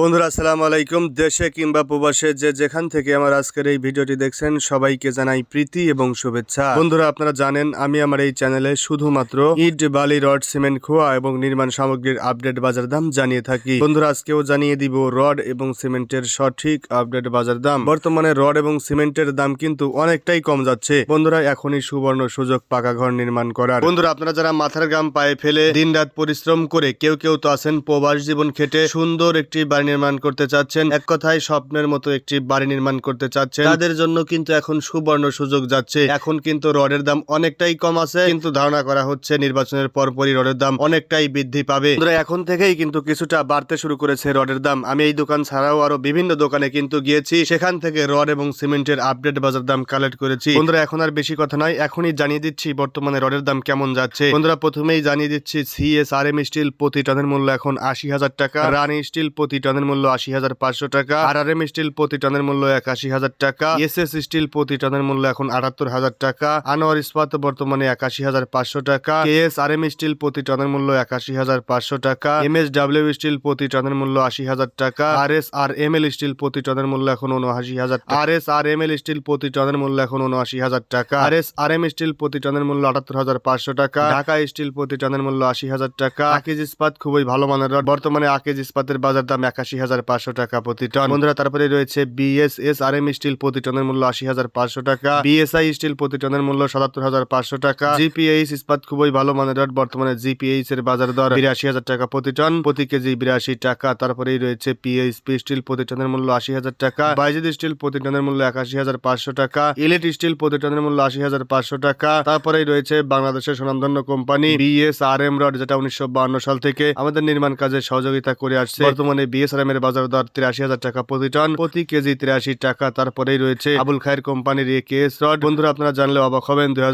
বন্ধুরা, আসসালামু আলাইকুম। দেশে কিংবা প্রবাসে যে যেখান থেকে আমার আজকের এই ভিডিওটি দেখছেন, সবাইকে জানাই প্রীতি এবং শুভেচ্ছা। বন্ধুরা, আপনারা জানেন, আমি আমার এই চ্যানেলে শুধুমাত্র ইট, বালি, রড, সিমেন্ট, খোয়া এবং নির্মাণ সামগ্রীর আপডেট বাজার দাম জানিয়ে থাকি। বন্ধুরা, আজকেও জানিয়ে দিব রড এবং সিমেন্টের সঠিক আপডেট বাজার দাম। বর্তমানে রড এবং সিমেন্টের দাম কিন্তু অনেকটাই কম যাচ্ছে। বন্ধুরা, এখনই সুবর্ণ সুযোগ পাকা ঘর নির্মাণ করার। বন্ধুরা, আপনারা যারা মাথার গাম পায়ে ফেলে দিনরাত পরিশ্রম করে কেউ কেউ তো আছেন প্রবাস জীবন খেটে সুন্দর একটি বাড়ি নির্মাণ করতে চাচ্ছেন। এক কথায় স্বপ্নের মতো একটি বাড়ি নির্মাণ করতে চাচ্ছেন। তাদের জন্য কিন্তু এখন সুবর্ণ সুযোগ যাচ্ছে। এখন কিন্তু রডের দাম অনেকটাই কম আছে। কিন্তু ধারণা করা হচ্ছে নির্বাচনের পরপরই রডের দাম অনেকটাই বৃদ্ধি পাবে। এখন থেকেই কিন্তু কিছুটা বাড়তে শুরু করেছে রডের দাম। আমি এই দোকান ছাড়াও আরও বিভিন্ন দোকানে কিন্তু গিয়েছি। সেখান থেকে রড এবং সিমেন্টের আপডেট বাজার দাম কালেক্ট করেছি। বন্ধুরা, এখন আর বেশি কথা নয়। এখনই জানিয়ে দিচ্ছি বর্তমানে রডের দাম কেমন যাচ্ছে। বন্ধুরা, প্রথমেই জানিয়ে দিচ্ছি সিএস আর এম স্টিল প্রতি টনের মূল্য এখন আশি হাজার টাকা। রানি স্টিল প্রতি টনের মূল্য আশি হাজার পাঁচশো টাকা। আর আর এম স্টিল প্রতি টনের মূল্য একাশি হাজার টাকা। এস এস স্টিল প্রতি টনের মূল্য এখন আটাত্তর হাজার টাকা। আনোয়ার ইস্পাত বর্তমানে একাশি হাজার পাঁচশো টাকা। K S R M steel প্রতি টনের মূল্য একাশি হাজার পাঁচশো টাকা। এম এস ডাব্লিউ স্টিল প্রতি টনের মূল্য আশি হাজার টাকা। R S R M L steel প্রতি টনের মূল্য এখন উনআশি হাজার R S R M L steel প্রতি টনের মূল্য এখন উনআশি হাজার টাকা। R S R M steel প্রতি টনের মূল্য আটাত্তর হাজার পাঁচশো টাকা। ঢাকা স্টিল প্রতি টনের মূল্য আশি হাজার টাকা। আকিজ ইস্পাত খুবই ভালো মানের। বর্তমানে আকিজ ইস্পাতের বাজার দাম একাশি হাজার পাঁচশো টাকা প্রতি টন। বন্ধুরা তারপরে রয়েছে বিএসএস আর এম স্টিল প্রতি টনের মূল্য আশি হাজার পাঁচশো টাকা। বিএসআই স্টিল প্রতি টনের মূল্য সাতাত্তর হাজার পাঁচশো টাকা। জিপিএইচ ইস্পাত খুবই ভালো মানের রড বর্তমানে জিপিএইচ এর বাজার দর বিরাশি হাজার টাকা প্রতি টন। প্রতি কেজি বিরাশি টাকা। তারপরেই রয়েছে পিএইচপি স্টিল প্রতি টনের মূল্য আশি হাজার টাকা। বাইজিদ স্টিল প্রতি টনের মূল্য একাশি হাজার পাঁচশো টাকা। ইলেট স্টিল প্রতি টনের মূল্য আশি হাজার পাঁচশো টাকা। তারপরেই রয়েছে বাংলাদেশের স্বনামধন্য কোম্পানি বিএস আর এম রড যেটা উনিশশো বান্ন সাল থেকে আমাদের নির্মাণ কাজে সহযোগিতা করে আসছে। বর্তমানে বিএসআরএম এর বাজার দর তিরাশি হাজার টাকা প্রতি টন, প্রতি কেজি তিরাশি টাকা। তারপরেই রয়েছে আবুল খায়ের কোম্পানির এ কেএস রড। বন্ধুরা, আপনারা জানলে অবাক হবেন, দুই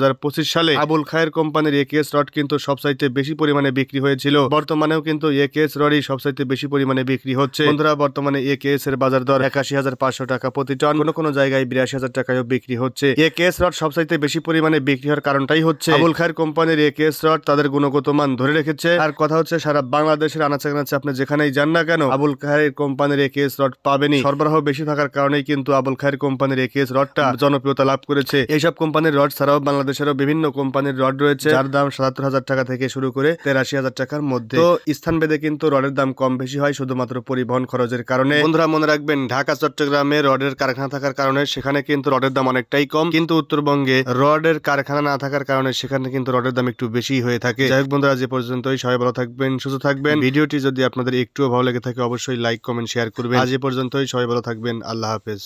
সালে আবুল খায়ের কোম্পানির এ কেএস রড কিন্তু সবচাইতে বেশি পরিমাণে বিক্রি হয়েছিল। বর্তমানেও কিন্তু এ কেএস রডই সবচাইতে বেশি পরিমাণে বিক্রি হচ্ছে। বন্ধুরা, বর্তমানে এ কেএস এর বাজার দর একাশি হাজার পাঁচশো টাকা প্রতি টন। কোনো কোনো জায়গায় বিরাশি হাজার টাকায়ও বিক্রি হচ্ছে। এ কেএস রড সবচাইতে বেশি পরিমাণে বিক্রি হওয়ার কারণটাই হচ্ছে আবুল খায়ের কোম্পানির এ কেএস রড তাদের গুণগত মান ধরে রেখেছে। আর কথা হচ্ছে, সারা বাংলাদেশের আনাচে কানাচে আপনি যেখানেই যান না কেন, আবুল খায়ের কোম্পানির এ কেএস রড পাবেনি। সরবরাহ বেশি থাকার কারণেই কিন্তু আবুল খায়ের কোম্পানির এ কেএস রডটা জনপ্রিয়তা লাভ করেছে। এইসব কোম্পানির রড ছাড়াও বাংলাদেশেরও বিভিন্ন কোম্পানির রড রয়েছে। যার দাম সাতাত্তর হাজার টাকা থেকে শুরু করে তেরাশি হাজার টাকার মধ্যে। তো স্থান ভেদে কিন্তু রডের দাম কম বেশি হয় শুধুমাত্র পরিবহন খরচের কারণে। বন্ধুরা, মনে রাখবেন, ঢাকা, চট্টগ্রামে রডের কারখানা থাকার কারণে সেখানে কিন্তু রডের দাম অনেকটাই কম। কিন্তু উত্তরবঙ্গে রডের কারখানা না থাকার কারণে সেখানে কিন্তু রডের দাম একটু বেশি হয়ে থাকে। যাই হোক, বন্ধুরা যে পর্যন্তই। সবাই ভালো থাকবেন, সুস্থ থাকবেন। ভিডিওটি যদি আপনাদের একটুও ভালো লেগে থাকে অবশ্যই লাইক কমেন্ট শেয়ার করবেন। আজ এ পর্যন্তই সবাই ভালো থাকবেন। আল্লাহ হাফেজ।